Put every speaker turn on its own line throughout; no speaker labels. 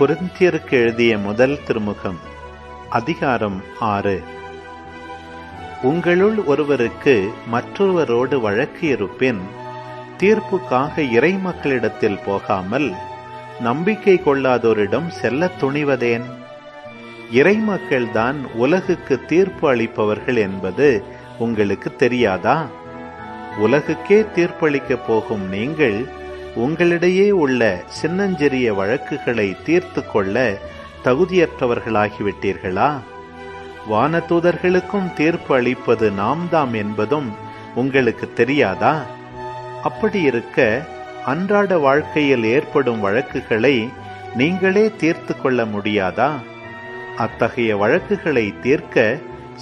குருந்தியருக்கு எழுதிய முதல் திருமுகம் அதிகாரம் ஆறு. உங்களுள் ஒருவருக்கு மற்றொருவரோடு வழக்கு இருப்பின் தீர்ப்புக்காக இறை மக்களிடத்தில் போகாமல் நம்பிக்கை கொள்ளாதோரிடம் செல்லத் துணிவதேன்? இறை மக்கள்தான் உலகுக்கு தீர்ப்பு அளிப்பவர்கள் என்பது உங்களுக்கு தெரியாதா? உலகுக்கே தீர்ப்பளிக்கப் போகும் நீங்கள் உங்களிடையே உள்ள சின்னஞ்சிறிய வழக்குகளை தீர்த்து கொள்ள தகுதியற்றவர்களாகிவிட்டீர்களா? வானதூதர்களுக்கும் தீர்ப்பு அளிப்பது நாம் தாம் என்பதும் உங்களுக்கு தெரியாதா? அப்படி இருக்க அன்றாட வாழ்க்கையில் ஏற்படும் வழக்குகளை நீங்களே தீர்த்து கொள்ள முடியாதா? அத்தகைய வழக்குகளை தீர்க்க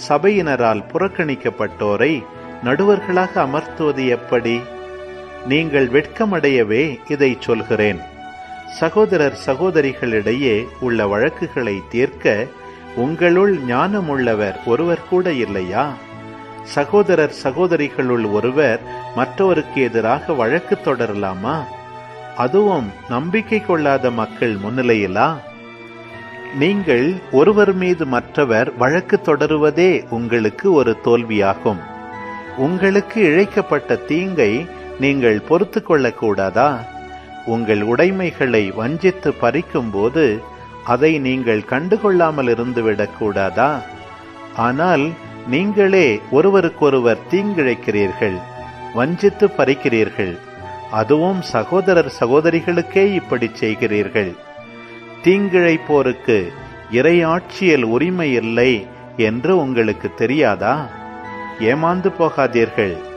சபையினரால் புறக்கணிக்கப்பட்டோரை நடுவர்களாக அமர்த்துவது எப்படி? நீங்கள் வெட்கமடையவே இதை சொல்கிறேன். சகோதரர் சகோதரிகளிடையே உள்ள வழக்குகளை தீர்க்க உங்களுள் ஞானமுள்ளவர் ஒருவர் கூட இல்லையா? சகோதரர் சகோதரிகளுள் ஒருவர் மற்றவருக்கு எதிராக வழக்கு தொடரலாமா? அதுவும் நம்பிக்கை கொள்ளாத மக்கள் முன்னிலையிலா? நீங்கள் ஒருவர் மீது மற்றவர் வழக்கு தொடருவதே உங்களுக்கு ஒரு தோல்வியாகும். உங்களுக்கு இழைக்கப்பட்ட தீங்கை நீங்கள் பொறுத்து கொள்ளக்கூடாதா? உங்கள் உடைமைகளை வஞ்சித்து பறிக்கும்போது அதை நீங்கள் கண்டுகொள்ளாமல் இருந்துவிடக்கூடாதா ஆனால் நீங்களே ஒருவருக்கொருவர் தீங்கிழைக்கிறீர்கள் வஞ்சித்து பறிக்கிறீர்கள். அதுவும் சகோதரர் சகோதரிகளுக்கே இப்படி செய்கிறீர்கள். தீங்கிழைப்போருக்கு இறையாட்சியல் உரிமை இல்லை என்று உங்களுக்கு தெரியாதா? ஏமாந்து போகாதீர்கள்.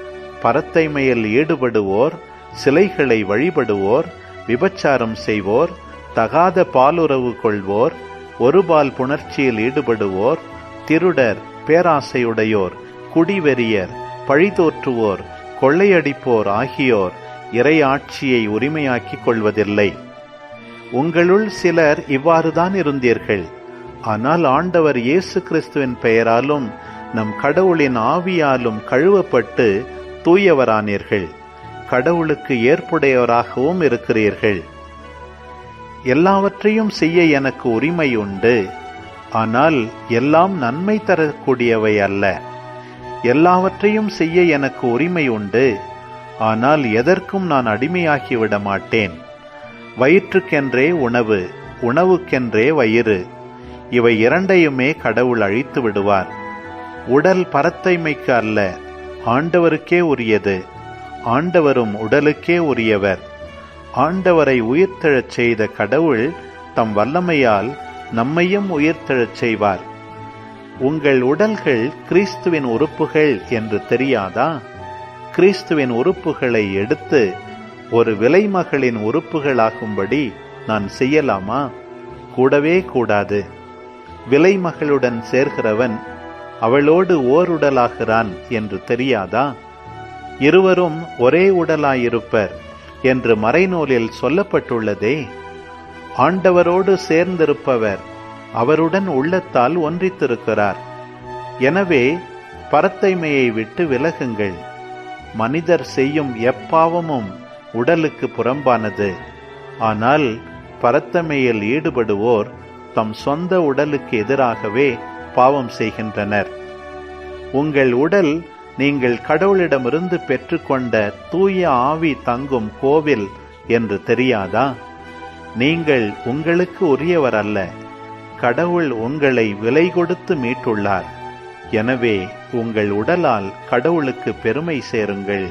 பரத்தைமையில் ஈடுபடுவோர் சிலைகளை வழிபடுவோர் விபச்சாரம் செய்வோர் தகாத பாலுறவு கொள்வோர் ஒருபால் புணர்ச்சியில் ஈடுபடுவோர் திருடர் பேராசையுடையோர் குடிவெறியர் பழிதோற்றுவோர் கொள்ளையடிப்போர் ஆகியோர் இறையாட்சியை உரிமையாக்கிக் கொள்வதில்லை. உங்களுள் சிலர் இவ்வாறுதான் இருந்தீர்கள். ஆனால் ஆண்டவர் இயேசு கிறிஸ்துவின் பெயராலும் நம் கடவுளின் ஆவியாலும் கழுவப்பட்டு தூயவரானீர்கள். கடவுளுக்கு ஏற்புடையவராகவும் இருக்கிறீர்கள். எல்லாவற்றையும் செய்ய எனக்கு உரிமை உண்டு ஆனால் எல்லாம் நன்மை தரக்கூடியவை அல்ல. எல்லாவற்றையும் செய்ய எனக்கு உரிமை உண்டு ஆனால் எதற்கும் நான் அடிமையாகிவிட மாட்டேன் வயிற்றுக்கென்றே உணவு உணவுக்கென்றே வயிறு. இவை இரண்டையுமே கடவுள் அழித்து விடுவார். உடல் பரத்தைமைக்கு அல்ல ஆண்டவருக்கே உரியது. ஆண்டவரும் உடலுக்கே உரியவர். ஆண்டவரை உயிர்த்தெழச் செய்த கடவுள் தம் வல்லமையால் நம்மையும் உயிர்த்தெழச் செய்வார். உங்கள் உடல்கள் கிறிஸ்துவின் உறுப்புகள் என்று தெரியாதா? கிறிஸ்துவின் உறுப்புகளை எடுத்து ஒரு விலைமகளின் உறுப்புகளாகும்படி நான் செய்யலாமா? கூடவே கூடாது. விலைமகளுடன் சேர்கிறவன் அவளோடு ஓருடலாகிறான் என்று தெரியாதா? இருவரும் ஒரே உடலாயிருப்பர் என்று மறைநூலில் சொல்லப்பட்டுள்ளதே. ஆண்டவரோடு சேர்ந்திருப்பவர் அவருடன் உள்ளத்தால் ஒன்றித்திருக்கிறார். எனவே பரத்தைமையை விட்டு விலகுங்கள். மனிதர் செய்யும் எப்பாவமும் உடலுக்கு புறம்பானது. ஆனால் பரத்தமையில் ஈடுபடுவோர் தம் சொந்த உடலுக்கு எதிராகவே பாவம் செய்கின்றனர். உங்கள் உடல் நீங்கள் கடவுளிடமிருந்து பெற்றுக்கொண்ட தூய ஆவி தங்கும் கோவில் என்று தெரியாதா? நீங்கள் உங்களுக்கு உரியவர் அல்ல. கடவுள் உங்களை விலை கொடுத்து மீட்டுள்ளார். எனவே உங்கள் உடலால் கடவுளுக்கு பெருமை சேருங்கள்.